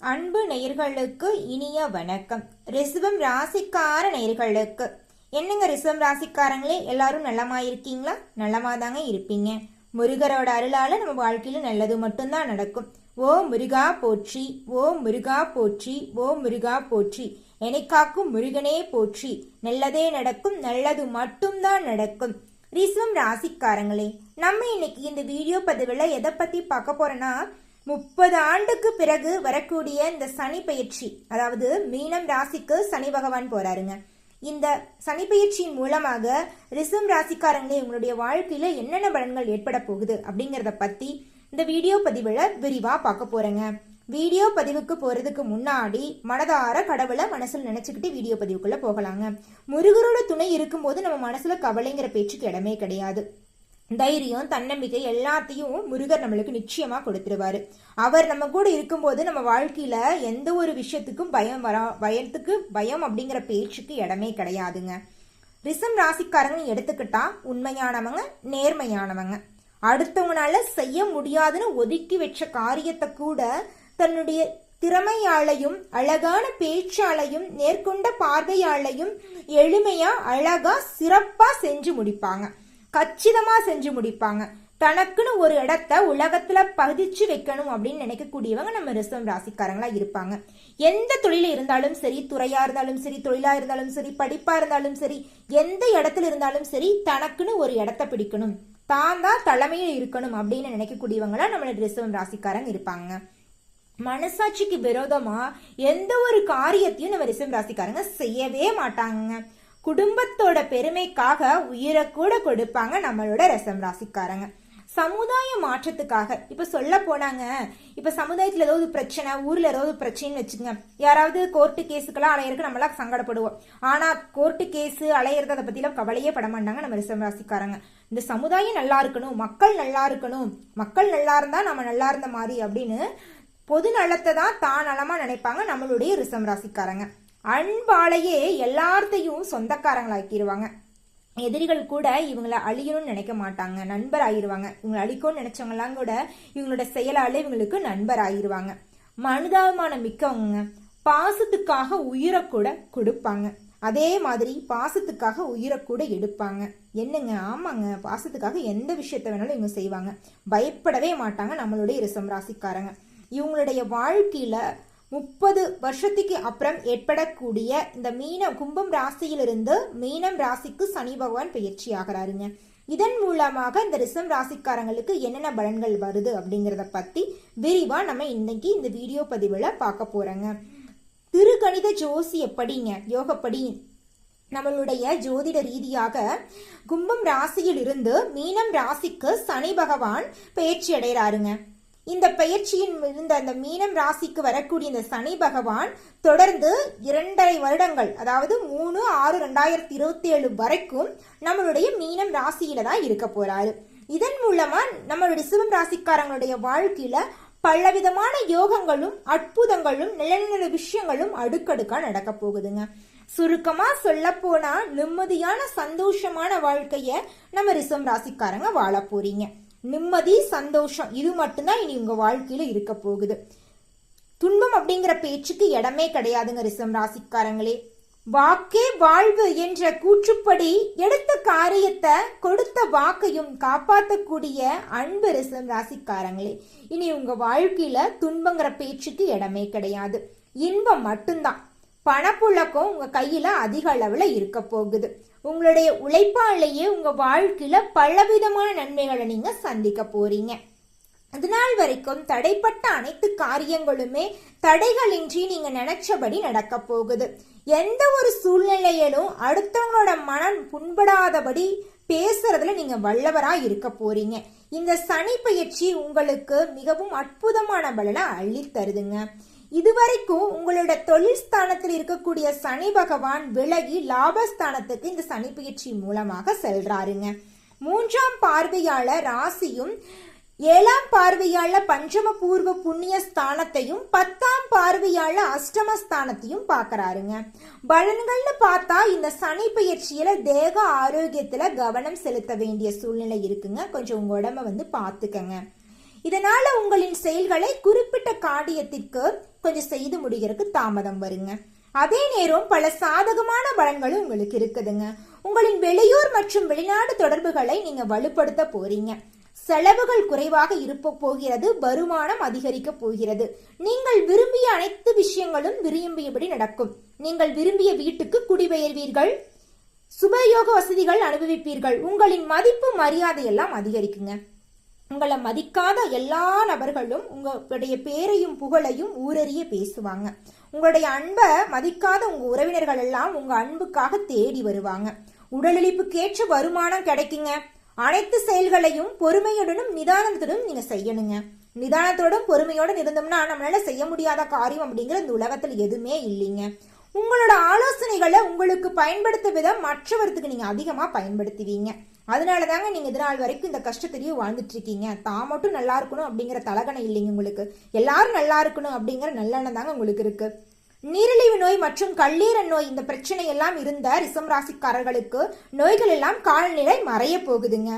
அன்பு நேயர்களுக்கு இனிய வணக்கம். ரிசவம் ராசிக்கார நேயர்களுக்கு. என்னங்க ரிசவம் ராசிக்காரங்களே? எல்லாரும் நலமா இருக்கீங்களா? நலமா தாங்க இருப்பீங்க. முருகரோட அருளால நம்ம வாழ்க்கையில நல்லது மட்டும்தான் நடக்கும். ஓ முருகா போற்றி ஓ முருகா போற்றி ஓ முருகா போற்றி. என்னை காக்கும் முருகனே போற்றி. நல்லதே நடக்கும் நல்லது மட்டும்தான் நடக்கும். ரிசவம் ராசிக்காரங்களே நம்ம இன்னைக்கு இந்த வீடியோ பதிவில் எதை பத்தி பார்க்க போறோம்னா முப்பது ஆண்டுக்கு பிறகு வரக்கூடிய இந்த சனி பயிற்சி அதாவது மீனம் ராசிக்கு சனி பகவான் போறாருங்க. இந்த சனி பயிற்சியின் மூலமாக ரிசம் ராசிக்காரங்களே உங்களுடைய வாழ்க்கையில என்னென்ன பலன்கள் ஏற்பட போகுது அப்படிங்கறத பத்தி இந்த வீடியோ பதிவுல விரிவா பார்க்க போறேங்க. வீடியோ பதிவுக்கு போறதுக்கு முன்னாடி மனதார கடவுளை மனசுல நினைச்சுக்கிட்டு வீடியோ பதிவுக்குள்ள போகலாங்க. முருகரோட துணை இருக்கும்போது நம்ம மனசுல கவலைங்கிற பேச்சுக்கு இடமே கிடையாது. தைரியம் தன்னம்பிக்கை எல்லாத்தையும் முருகர் நம்மளுக்கு நிச்சயமா கொடுத்துருவாரு. அவர் நம்ம கூட இருக்கும்போது நம்ம வாழ்க்கையில எந்த ஒரு விஷயத்துக்கும் பயம் வரா பயத்துக்கு பயம் அப்படிங்கிற பேச்சுக்கு இடமே கிடையாதுங்க. ரிசம் ராசிக்காரங்க எடுத்துக்கிட்டா உண்மையானவங்க நேர்மையானவங்க. அடுத்தவங்களால செய்ய முடியாதுன்னு ஒதுக்கி வச்ச காரியத்தை கூட தன்னுடைய திறமையாலையும் அழகான பேச்சாலையும் நேர்கொண்ட பார்வையாலையும் எளிமையா அழகா சிறப்பா செஞ்சு முடிப்பாங்க. கச்சிதமாக செஞ்சு முடிப்பாங்க. தனக்குன்னு ஒரு இடத்த உலகத்துல பதிச்சு வைக்கணும் அப்படின்னு நினைக்கக்கூடியவங்க நம்ம ரிசம் ராசிக்காரங்களா இருப்பாங்க. எந்த தொழில இருந்தாலும் சரி துறையா இருந்தாலும் சரி தொழிலா இருந்தாலும் சரி படிப்பா இருந்தாலும் சரி எந்த இடத்துல இருந்தாலும் சரி தனக்குன்னு ஒரு இடத்த பிடிக்கணும். தான் தான் தலைமையில் இருக்கணும் அப்படின்னு நினைக்கக்கூடியவங்களா நம்மளோட ரிசவம் ராசிக்காரங்க இருப்பாங்க. மனசாட்சிக்கு விரோதமா எந்த ஒரு காரியத்தையும் நம்ம ரிசம் ராசிக்காரங்க செய்யவே மாட்டாங்க குடும்பத்தோட பெருமைக்காக உயிரை கூட கொடுப்பாங்க நம்மளோட ரசம் ராசிக்காரங்க. சமுதாய மாற்றத்துக்காக இப்ப சொல்ல போனாங்க இப்ப சமுதாயத்துல ஏதாவது பிரச்சனை ஊர்ல ஏதாவது பிரச்சனைன்னு வச்சுக்கோங்க. யாராவது கோர்ட்டு கேஸுக்கெல்லாம் அலையறதுக்கு நம்மளாம் சங்கடப்படுவோம். ஆனா கோர்ட்டு கேஸு அலையறது அதை பத்தி எல்லாம் கவலையே பட மாட்டாங்க நம்ம ரிசம் ராசிக்காரங்க. இந்த சமுதாயம் நல்லா இருக்கணும் மக்கள் நல்லா இருக்கணும் மக்கள் நல்லா இருந்தா நம்ம நல்லா இருந்த மாதிரி அப்படின்னு பொது நலத்தை தான் தான் நலமா நினைப்பாங்க நம்மளுடைய ரிசம் ராசிக்காரங்க. அன்பாலேயே எல்லார்த்தையும் சொந்தக்காரங்களாக்கிடுவாங்க எதிரிகள் கூட இவங்களை அழியணும்னு நினைக்க மாட்டாங்க. நண்பர் ஆயிடுவாங்க இவங்களை அழிக்கணும்னு நினைச்சவங்கலாம் கூட இவங்களோட செயலால இவங்களுக்கு நண்பர் ஆயிடுவாங்க மனிதாபிமானம் மிக்கவங்க பாசத்துக்காக உயிரை கூட கொடுப்பாங்க. அதே மாதிரி பாசத்துக்காக உயிரை கூட எடுப்பாங்க. என்னங்க? ஆமாங்க. பாசத்துக்காக எந்த விஷயத்த வேணாலும் இவங்க செய்வாங்க. பயப்படவே மாட்டாங்க நம்மளுடைய ரிசம் ராசிக்காரங்க. இவங்களுடைய வாழ்க்கையில முப்பது வருஷத்துக்கு அப்புறம் ஏற்படக்கூடிய இந்த மீன கும்பம் ராசியிலிருந்து மீனம் ராசிக்கு சனி பகவான் பயிற்சி ஆகிறாருங்க. இதன் மூலமாக இந்த ரிசம் ராசிக்காரங்களுக்கு என்னென்ன பலன்கள் வருது அப்படிங்கிறத பத்தி விரிவா நம்ம இன்னைக்கு இந்த வீடியோ பதிவுல பார்க்க போறோங்க. திருக்கணித ஜோசி எப்படிங்க? யோகப்படி நம்மளுடைய ஜோதிட ரீதியாக கும்பம் ராசியில் இருந்து மீனம் ராசிக்கு சனி பகவான் பயிற்சி அடைகிறாருங்க. இந்த பயிற்சியின் இருந்த அந்த மீனம் ராசிக்கு வரக்கூடிய இந்த சனி பகவான் தொடர்ந்து இரண்டரை வருடங்கள் அதாவது மூணு ஆறு ரெண்டாயிரத்தி இருபத்தி ஏழு வரைக்கும் நம்மளுடைய மீனம் ராசியில தான் இருக்க போறாரு. இதன் மூலமா நம்மளுடைய சிவம் ராசிக்காரங்களுடைய வாழ்க்கையில பலவிதமான யோகங்களும் அற்புதங்களும் நல்ல விஷயங்களும் அடுக்கடுக்கா நடக்க போகுதுங்க. சுருக்கமா சொல்ல போனா நிம்மதியான சந்தோஷமான வாழ்க்கைய நம்ம ரிசம் ராசிக்காரங்க வாழ போறீங்க. நிம்மதி சந்தோஷம் இது மட்டும்தான் இனி உங்க வாழ்க்கையில இருக்க போகுது. துன்பம் அப்படிங்கிற பேச்சுக்கு இடமே கிடையாதுங்க ரிசம் ராசிக்காரங்களே. வாக்கே வாழ்வு என்ற கூற்றுப்படி எடுத்த காரியத்தை கொடுத்த வாக்கையும் காப்பாற்றக்கூடிய அன்பு ரிசம் ராசிக்காரங்களே. இனி உங்க வாழ்க்கையில துன்பங்கிற பேச்சுக்கு இடமே கிடையாது. இன்பம் மட்டும்தான். பணப்புழக்கம் உங்க கையில அதிக அளவுல இருக்க போகுது. உங்களுடைய உழைப்பாலேயே உங்க வாழ்க்கையில பலவிதமான நன்மைகளை நீங்க சந்திக்க போறீங்க. அதனால் வரைக்கும் தடைப்பட்ட அனைத்து காரியங்களுமே தடைகளின்றி நீங்க நினைச்சபடி நடக்க போகுது. எந்த ஒரு சூழ்நிலையிலும் அடுத்தவங்களோட மனம் புண்படாதபடி பேசுறதுல நீங்க வல்லவரா இருக்க போறீங்க. இந்த சனி பயிற்சி உங்களுக்கு மிகவும் அற்புதமான பலனை அள்ளி தருதுங்க. இதுவரைக்கும் உங்களோட தொழில் ஸ்தானத்தில் இருக்கக்கூடிய சனி பகவான் விலகி லாபஸ்தானத்துக்கு இந்த சனி பயிற்சி மூலமாக செல்றாருங்க. மூன்றாம் பார்வையாளர் ராசியும் ஏழாம் பார்வையாள பஞ்சம பூர்வ புண்ணிய ஸ்தானத்தையும் பத்தாம் பார்வையாள அஷ்டம ஸ்தானத்தையும் பார்க்கறாருங்க. பலன்கள்னு பார்த்தா இந்த சனி பயிற்சியில தேக ஆரோக்கியத்துல கவனம் செலுத்த வேண்டிய சூழ்நிலை இருக்குங்க. கொஞ்சம் உங்க உடம்ப வந்து பாத்துக்கங்க இதனால உங்களின் செயல்களை குறிப்பிட்ட காரியத்திற்கு கொஞ்சம் செய்து முடிகிறதுக்கு தாமதம் வருங்க. அதே நேரம் பல சாதகமான பலன்களும் உங்களுக்கு இருக்குதுங்க. உங்களின் வெளியூர் மற்றும் வெளிநாடு தொடர்புகளை நீங்க வலுப்படுத்த போறீங்க. செலவுகள் குறைவாக இருப்ப போகிறது வருமானம் அதிகரிக்க போகிறது. நீங்கள் விரும்பிய அனைத்து விஷயங்களும் விரும்பியபடி நடக்கும். நீங்கள் விரும்பிய வீட்டுக்கு குடிபெயர்வீர்கள் சுபயோக வசதிகள் அனுபவிப்பீர்கள். உங்களின் மதிப்பு மரியாதை எல்லாம் அதிகரிக்குங்க. உங்களை மதிக்காத எல்லா நபர்களும் உங்களுடைய பேரையும் புகழையும் ஊரறிய பேசுவாங்க. உங்களுடைய அன்பை மதிக்காத உங்க உறவினர்கள் எல்லாம் உங்க அன்புக்காக தேடி வருவாங்க. உடலளிப்புக்கேற்ற வருமானம் கிடைக்குங்க. அனைத்து செயல்களையும் பொறுமையுடனும் நிதானத்துடனும் நீங்க செய்யணுங்க. நிதானத்தோடும் பொறுமையோடும் இருந்தோம்னா நம்மளால செய்ய முடியாத காரியம் அப்படிங்கிற இந்த உலகத்தில் எதுவுமே இல்லைங்க. உங்களோட ஆலோசனைகளை உங்களுக்கு பயன்படுத்த விதம் மற்றவர்த்துக்கு நீங்கள் அதிகமாக பயன்படுத்துவீங்க. அதனால தாங்க நீங்கள் இதனால் வரைக்கும் இந்த கஷ்டத்திலேயே வாழ்ந்துட்டு இருக்கீங்க தான் மட்டும் நல்லா இருக்கணும் அப்படிங்கிற தலகணை இல்லைங்க உங்களுக்கு. எல்லாரும் நல்லா இருக்கணும் அப்படிங்கிற நல்லெண்ணம் தாங்க உங்களுக்கு இருக்கு. நீரிழிவு நோய் மற்றும் கல்லீரல் நோய் இந்த பிரச்சனை எல்லாம் இருந்த ரிசம் ராசிக்காரர்களுக்கு நோய்கள் எல்லாம் காலநிலை மறைய போகுதுங்க.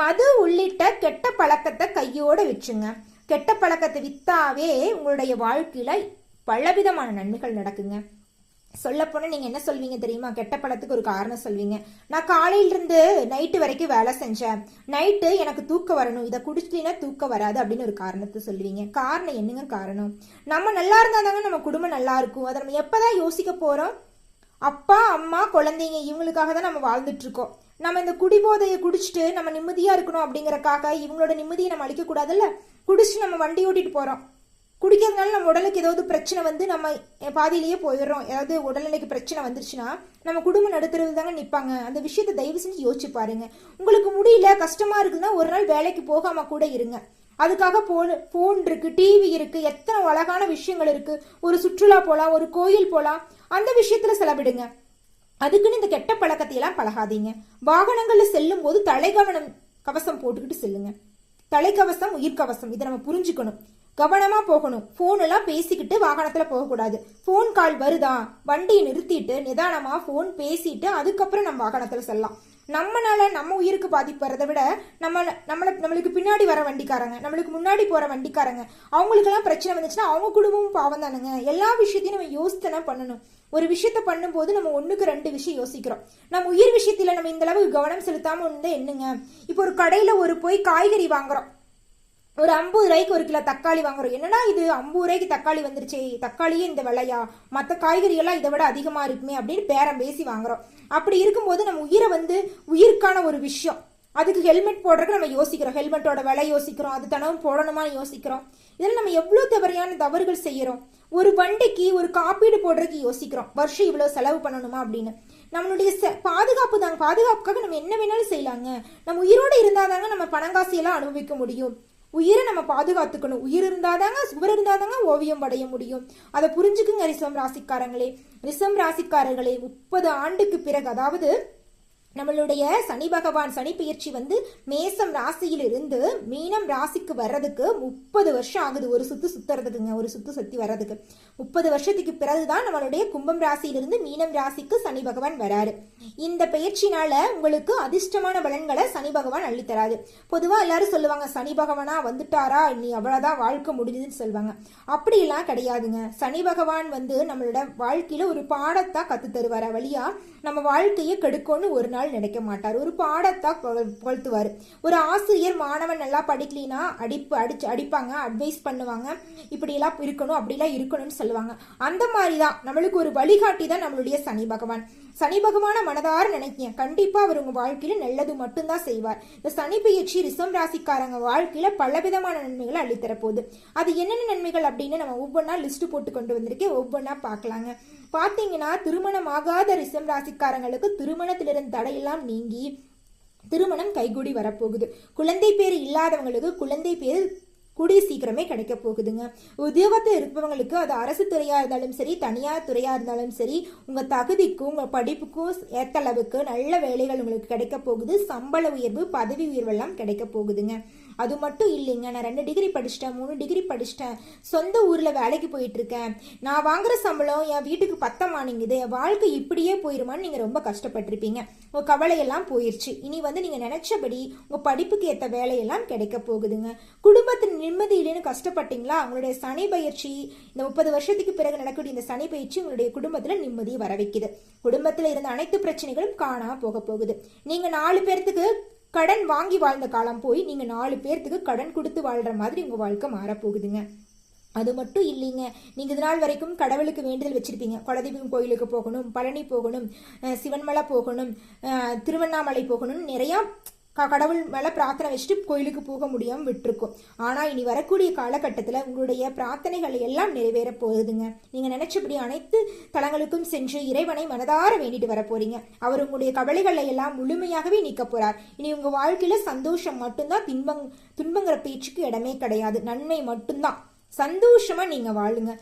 மது உள்ளிட்ட கெட்ட பழக்கத்தை கையோட வச்சுங்க கெட்ட பழக்கத்தை வித்தாவே உங்களுடைய வாழ்க்கையில பலவிதமான நன்மைகள் நடக்குங்க. சொல்லப்போனால் நீங்கள் என்ன சொல்வீங்க தெரியுமா? கெட்ட பழத்துக்கு ஒரு காரணம் சொல்வீங்க. நான் காலையிலிருந்து நைட்டு வரைக்கும் வேலை செஞ்சேன். நைட்டு எனக்கு தூக்கம் வரணும். இதை குடிச்சிட்டீங்கன்னா தூக்கம் வராது அப்படின்னு ஒரு காரணத்தை சொல்லுவீங்க. காரணம் என்னங்க காரணம்? நம்ம நல்லா இருந்தால் தாங்க நம்ம குடும்பம் நல்லா இருக்கும். அதை நம்ம எப்போ தான் யோசிக்க போகிறோம் அப்பா அம்மா குழந்தைங்க இவங்களுக்காக தான் நம்ம வாழ்ந்துட்டுருக்கோம் நம்ம இந்த குடிபோதையை குடிச்சிட்டு நம்ம நிம்மதியாக இருக்கணும் அப்படிங்கிறக்காக இவங்களோட நிம்மதியை நம்ம அழிக்கக்கூடாதுல்ல? குடிச்சு நம்ம வண்டி ஓட்டிட்டு போகிறோம் குடிக்கிறதுனால நம்ம உடலுக்கு ஏதாவது பிரச்சனை வந்து நம்ம பாதியிலேயே போயிடுறோம். ஏதாவது உடல்நிலைக்கு பிரச்சனை வந்துருச்சுன்னா நம்ம குடும்ப நடுத்தரவு தாங்க நிற்பாங்க அந்த விஷயத்தை தயவு செஞ்சு யோசிச்சு பாருங்க. உங்களுக்கு முடியல கஷ்டமா இருக்குதுன்னா ஒரு நாள் வேலைக்கு போகாம கூட இருங்க. அதுக்காக போன் ஃபோன் இருக்கு டிவி இருக்கு எத்தனை அழகான விஷயங்கள் இருக்கு. ஒரு சுற்றுலா போகலாம் ஒரு கோயில் போகலாம் அந்த விஷயத்துல செலவிடுங்க. அதுக்குன்னு இந்த கெட்ட பழக்கத்தை எல்லாம் பழகாதீங்க. வாகனங்கள்ல செல்லும் போது தலைகவனம் கவசம் போட்டுக்கிட்டு செல்லுங்க. தலைக்கவசம் உயிர்கவசம் இதை நம்ம புரிஞ்சுக்கணும். கவனமாக போகணும். ஃபோனெல்லாம் பேசிக்கிட்டு வாகனத்தில் போகக்கூடாது. ஃபோன் கால் வருதா? வண்டியை நிறுத்திட்டு நிதானமாக ஃபோன் பேசிட்டு அதுக்கப்புறம் நம்ம வாகனத்தில் செல்லலாம். நம்மனால நம்ம உயிருக்கு பாதிப்பு வரதை விட நம்ம நம்மளை நம்மளுக்கு பின்னாடி வர வண்டிக்காரங்க நம்மளுக்கு முன்னாடி போகிற வண்டிக்காரங்க அவங்களுக்கெல்லாம் பிரச்சனை வந்துச்சுன்னா அவங்க குடும்பமும் பாவம் தானுங்க. எல்லா விஷயத்தையும் நம்ம யோசித்தனா பண்ணணும். ஒரு விஷயத்த பண்ணும்போது நம்ம ஒன்றுக்கு ரெண்டு விஷயம் யோசிக்கிறோம். நம்ம உயிர் விஷயத்தில் நம்ம இந்த அளவுக்கு கவனம் செலுத்தாமல் இருந்தால் என்னங்க? இப்போ ஒரு கடையில் ஒரு போய் காய்கறி வாங்குறோம். ஒரு ஐம்பது ரூபாய்க்கு ஒரு கிலோ தக்காளி வாங்குறோம். என்னன்னா இது? ஐம்பது ரூபாய்க்கு தக்காளி வந்துருச்சே. தக்காளியே இந்த விலையா? மற்ற காய்கறி எல்லாம் இதை விட அதிகமா இருக்குமே அப்படின்னு பேரம் பேசி வாங்குறோம். அப்படி இருக்கும்போது நம்ம உயிரை வந்து உயிருக்கான ஒரு விஷயம். அதுக்கு ஹெல்மெட் போடுறதுக்கு நம்ம யோசிக்கிறோம். ஹெல்மெட்டோட விலை யோசிக்கிறோம். அது தனவும் போடணுமான்னு யோசிக்கிறோம். இதில் நம்ம எவ்வளோ தவறையான தவறுகள் செய்கிறோம் ஒரு வண்டிக்கு ஒரு காப்பீடு போடுறதுக்கு யோசிக்கிறோம். வருஷம் இவ்வளோ செலவு பண்ணணுமா அப்படின்னு. நம்மளுடைய பாதுகாப்பு தாங்க. பாதுகாப்புக்காக நம்ம என்ன வேணாலும் செய்யலாங்க. நம்ம உயிரோடு இருந்தாதாங்க நம்ம பணங்காசியெல்லாம் அனுபவிக்க முடியும். உயிரை நம்ம பாதுகாத்துக்கணும். உயிர் இருந்தாதாங்க சுவர் இருந்தாதாங்க ஓவியம் வடைய முடியும். அதை புரிஞ்சுக்குங்க ரிசம் ராசிக்காரங்களே. ரிசம் ராசிக்காரர்களே முப்பது ஆண்டுக்கு பிறகு அதாவது நம்மளுடைய சனி பகவான் சனி பயிற்சி வந்து மேசம் ராசியிலிருந்து மீனம் ராசிக்கு வர்றதுக்கு முப்பது வருஷம் ஆகுது. ஒரு சுத்து சுத்துறதுக்குங்க ஒரு சுத்து சுத்தி வர்றதுக்கு. முப்பது வருஷத்துக்கு பிறகுதான் நம்மளுடைய கும்பம் ராசியிலிருந்து மீனம் ராசிக்கு சனி பகவான் வராரு. இந்த பயிற்சினால உங்களுக்கு அதிர்ஷ்டமான பலன்களை சனி பகவான் அள்ளித்தராது பொதுவா எல்லாரும் சொல்லுவாங்க சனி பகவானா வந்துட்டாரா நீ அவ்வளவுதான் வாழ்க்கை முடிஞ்சதுன்னு சொல்லுவாங்க. அப்படியெல்லாம் கிடையாதுங்க. சனி பகவான் வந்து நம்மளோட வாழ்க்கையில ஒரு பாடத்தான் கத்து தருவார வழியா நம்ம வாழ்க்கையை கெடுக்கணும்னு ஒரு நாள் நினைக்க மாட்டார். ஒரு பாடத்தான் புகழ்த்துவார். ஒரு ஆசிரியர் மாணவன் நல்லா படிக்கலினா அடிப்பு அடிச்சு அடிப்பாங்க அட்வைஸ் பண்ணுவாங்க. இப்படியெல்லாம் இருக்கணும் அப்படிலாம் இருக்கணும்னு சொல்லுவாங்க. அந்த மாதிரி தான் நம்மளுக்கு ஒரு வழிகாட்டி தான் நம்மளுடைய சனி பகவான். சனி பகவான மனதார நினைக்கிறேன். கண்டிப்பா அவர் உங்க வாழ்க்கையில நல்லது மட்டும்தான் செய்வார். இந்த சனி பயிற்சி ரிசம் ராசிக்காரங்க வாழ்க்கையில பலவிதமான நன்மைகளை அள்ளித்தரப்போகுது. அது என்னென்ன நன்மைகள் அப்படின்னு நம்ம ஒவ்வொன்றா லிஸ்ட் போட்டு கொண்டு வந்திருக்கேன். ஒவ்வொன்றா பார்க்கலாங்க. பார்த்தீங்கன்னா திருமணமாகாத ரிசம் ராசிக்காரங்களுக்கு திருமணத்திலிருந்து தடையெல்லாம் நீங்கி திருமணம் கைகூடி வரப்போகுது. குழந்தை பேர் இல்லாதவங்களுக்கு குழந்தை பேர் கூடிய சீக்கிரமே கிடைக்க போகுதுங்க. உத்தியோகத்தில் இருப்பவங்களுக்கு அது அரசு துறையாக இருந்தாலும் சரி தனியார் துறையாக இருந்தாலும் சரி உங்கள் தகுதிக்கும் உங்கள் படிப்புக்கும் ஏற்ற அளவுக்கு நல்ல வேலைகள் உங்களுக்கு கிடைக்க போகுது. சம்பள உயர்வு பதவி உயர்வெல்லாம் கிடைக்க போகுதுங்க. அது மட்டும் இல்லைங்க நான் ரெண்டு டிகிரி படிச்சிட்டேன் மூணு டிகிரி படிச்சிட்டேன். சொந்த ஊரில் வேலைக்கு போயிட்டுருக்கேன். நான் வாங்குற சம்பளம் என் வீட்டுக்கு பத்தமானிங்குது. என் வாழ்க்கை இப்படியே போயிருமான்னு நீங்கள் ரொம்ப கஷ்டப்பட்டிருப்பீங்க. உங்கள் கவலையெல்லாம் போயிடுச்சு இனி வந்து நீங்கள் நினச்சபடி உங்கள் படிப்புக்கு ஏற்ற வேலையெல்லாம் கிடைக்க போகுதுங்க. குடும்பத்தின் நிம்மதி இல்லைன்னு கஷ்டப்பட்டீங்களா? உங்களுடைய சனி பயிற்சி இந்த முப்பது வருஷத்துக்கு பிறகு நடக்கக்கூடிய இந்த சனி பயிற்சி உங்களுடைய குடும்பத்தில் நிம்மதியை வர வைக்குது குடும்பத்தில் இருந்த அனைத்து பிரச்சனைகளும் காணாம போக போகுது. நீங்க நாலு பேர்த்துக்கு கடன் வாங்கி வாழ்ந்த காலம் போய் நீங்க நாலு பேர்த்துக்கு கடன் கொடுத்து வாழ்ற மாதிரி உங்க வாழ்க்கை மாறப்போகுதுங்க. அது மட்டும் இல்லைங்க. நீங்கள் இது நாள் வரைக்கும் கடவுளுக்கு வேண்டுதல் வச்சுருப்பீங்க. குலதெய்வம் கோயிலுக்கு போகணும் பழனி போகணும் சிவன்மலை போகணும் திருவண்ணாமலை போகணும்னு நிறையா கடவுள் மேலே பிரார்த்தனை வச்சுட்டு கோயிலுக்கு போக முடியாமல் விட்டுருக்கும். ஆனால் இனி வரக்கூடிய காலகட்டத்தில் உங்களுடைய பிரார்த்தனைகள் எல்லாம் நிறைவேற போகுதுங்க. நீங்கள் நினச்சபடி அனைத்து தலங்களுக்கும் சென்று இறைவனை மனதார வேண்டிட்டு வர போறீங்க. அவர் உங்களுடைய கவலைகளை எல்லாம் முழுமையாகவே நீக்க போறார். இனி உங்கள் வாழ்க்கையில் சந்தோஷம் மட்டும்தான் துன்பங் துன்பங்கிற பேச்சுக்கு இடமே கிடையாது. நன்மை மட்டும்தான். சந்தோஷமா நீங்க வாழுங்க.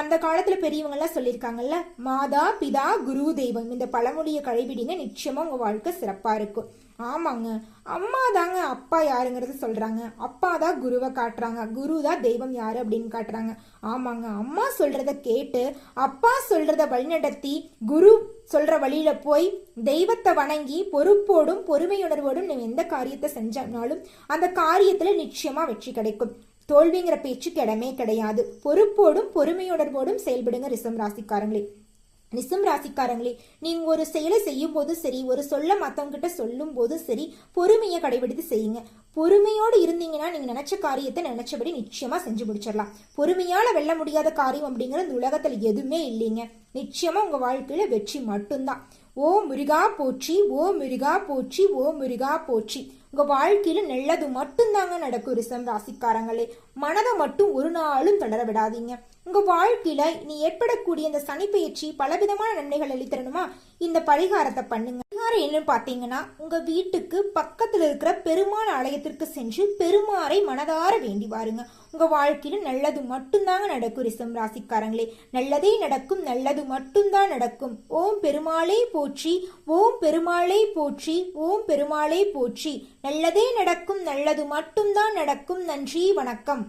அந்த காலத்துல பெரியவங்க எல்லாம் சொல்லியிருக்காங்கல்ல மாதா பிதா குரு தெய்வம். இந்த பழமொழியை கடைபிடிங்க. நிச்சயமா உங்க வாழ்க்கை சிறப்பா இருக்கும். ஆமாங்க. அம்மா தாங்க அப்பா யாருங்கிறது சொல்றாங்க. அப்பா தான் குருவை காட்டுறாங்க. குரு தான் தெய்வம் யாரு அப்படின்னு காட்டுறாங்க. ஆமாங்க. அம்மா சொல்றத கேட்டு அப்பா சொல்றத வழிநடத்தி குரு சொல்ற வழியில போய் தெய்வத்தை வணங்கி பொறுப்போடும் பொறுமையுணர்வோடும் நீங்க எந்த காரியத்தை செஞ்சாலும் அந்த காரியத்துல நிச்சயமா வெற்றி கிடைக்கும். தோல்விங்கிற பேச்சுக்கு இடமே கிடையாது. பொறுப்போடும் பொறுமையுணர்வோடும் செயல்படுங்க ரிசம் ராசிக்காரங்களே. ரிசம் ராசிக்காரங்களே நீங்க ஒரு செயலை செய்யும் போதும் சரி ஒரு சொல்ல மத்தவங்க கிட்ட சொல்லும் போதும் சரி பொறுமையை கடைபிடித்து செய்யுங்க. பொறுமையோடு இருந்தீங்கன்னா நீங்க நினைச்ச காரியத்தை நினைச்சபடி நிச்சயமா செஞ்சு முடிச்சிடலாம். பொறுமையால வெல்ல முடியாத காரியம் அப்படிங்கிற இந்த உலகத்துல எதுவுமே இல்லைங்க. நிச்சயமா உங்க வாழ்க்கையில வெற்றி மட்டும்தான். ஓ முருகா போற்றி ஓ முருகா போற்றி ஓ முருகா போற்றி. உங்க வாழ்க்கையில நல்லது மட்டும்தாங்க நடக்கும் ரிசம் ராசிக்காரங்களே. மனதை மட்டும் ஒரு நாளும் தொடர விடாதீங்க. உங்க வாழ்க்கையில நீ ஏற்படக்கூடிய இந்த சனி பயிற்சி பலவிதமான நன்மைகள் அளித்தரணுமா? இந்த பரிகாரத்தை பண்ணுங்க. பரிகாரம் என்னன்னு பாத்தீங்கன்னா உங்கள் வீட்டுக்கு பக்கத்தில் இருக்கிற பெருமாள் ஆலயத்திற்கு சென்று பெருமாறை மனதார வேண்டி வாருங்க. உங்கள் வாழ்க்கையில் நல்லது மட்டும்தாங்க நடக்கும் ரிசம் ராசிக்காரங்களே. நல்லதே நடக்கும் நல்லது மட்டும்தான் நடக்கும். ஓம் பெருமாளே போற்றி ஓம் பெருமாளே போற்றி ஓம் பெருமாளே போற்றி. நல்லதே நடக்கும் நல்லது மட்டும்தான் நடக்கும். நன்றி வணக்கம்.